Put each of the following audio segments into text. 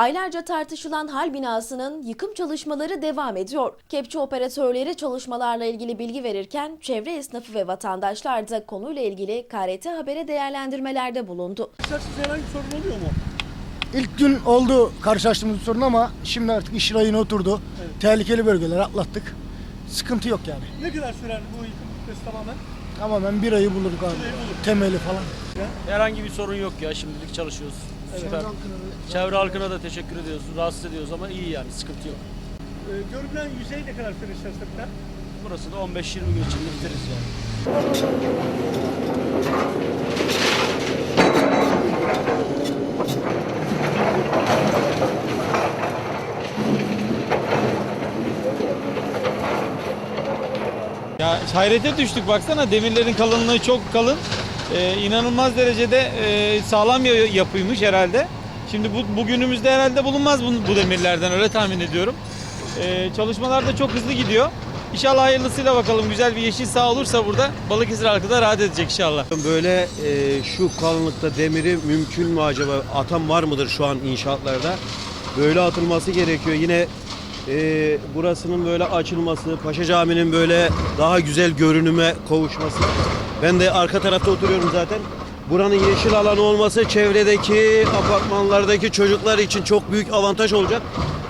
Aylarca tartışılan hal binasının yıkım çalışmaları devam ediyor. Kepçe operatörleri çalışmalarla ilgili bilgi verirken çevre esnafı ve vatandaşlar da konuyla ilgili KRT Haber'e değerlendirmelerde bulundu. Sizce herhangi bir sorun oluyor mu? İlk gün oldu karşılaştığımız bir sorun ama şimdi artık iş rayına oturdu. Tehlikeli bölgeleri atlattık. Sıkıntı yok yani. Ne kadar sürer bu yıkım bitmesi tamamen? Tamamen bir ayı bulur galiba. Temeli falan. Herhangi bir sorun yok ya şimdilik çalışıyoruz. Süper. Çevre halkına da teşekkür ediyoruz. Rahatsız ediyoruz ama iyi yani sıkıntı yok. Ee, görünen yüzey ne kadar süre içerisinde biter? Burası da 15-20 gün içinde biteriz yani. Ya hayrete düştük baksana demirlerin kalınlığı çok kalın. Ee, inanılmaz derecede e, sağlam ya- yapıymış herhalde. Şimdi bu bugünümüzde herhalde bulunmaz bu, bu demirlerden öyle tahmin ediyorum. Ee, çalışmalar da çok hızlı gidiyor. İnşallah hayırlısıyla bakalım güzel bir yeşil saha olursa burada Balıkesir halkı da rahat edecek inşallah. Böyle e, şu kalınlıkta demiri mümkün mü acaba? Atan var mıdır şu an inşaatlarda? Böyle atılması gerekiyor. Yine e, burasının böyle açılması, Paşa Camii'nin böyle daha güzel görünüme kavuşması. Ben de arka tarafta oturuyorum zaten. Buranın yeşil alanı olması çevredeki apartmanlardaki çocuklar için çok büyük avantaj olacak.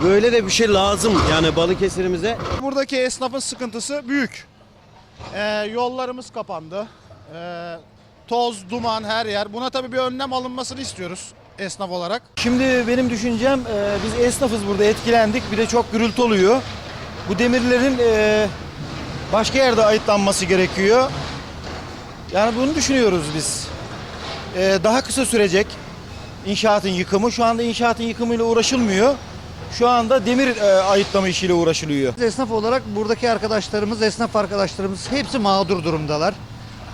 Böyle de bir şey lazım yani Balıkesir'imize. Buradaki esnafın sıkıntısı büyük. Ee, yollarımız kapandı. Ee, toz, duman her yer. Buna tabii bir önlem alınmasını istiyoruz esnaf olarak. Şimdi benim düşüncem e, biz esnafız burada etkilendik. Bir de çok gürültü oluyor. Bu demirlerin e, başka yerde ayıtlanması gerekiyor. Yani bunu düşünüyoruz biz. E, daha kısa sürecek inşaatın yıkımı. Şu anda inşaatın yıkımıyla uğraşılmıyor. Şu anda demir e, ayıtlama işiyle uğraşılıyor. Esnaf olarak buradaki arkadaşlarımız, esnaf arkadaşlarımız hepsi mağdur durumdalar.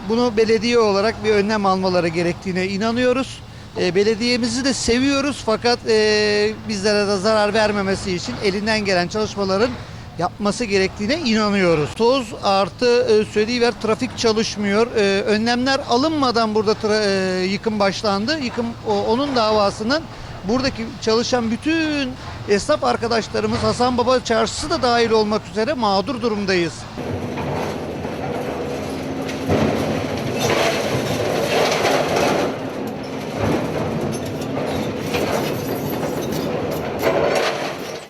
Bunu belediye olarak bir önlem almaları gerektiğine inanıyoruz. E, belediyemizi de seviyoruz fakat e, bizlere de zarar vermemesi için elinden gelen çalışmaların yapması gerektiğine inanıyoruz. Toz artı e, söyleyiver trafik çalışmıyor. E, önlemler alınmadan burada tra- e, yıkım başlandı. Yıkım o- onun davasının buradaki çalışan bütün esnaf arkadaşlarımız Hasan Baba Çarşısı da dahil olmak üzere mağdur durumdayız.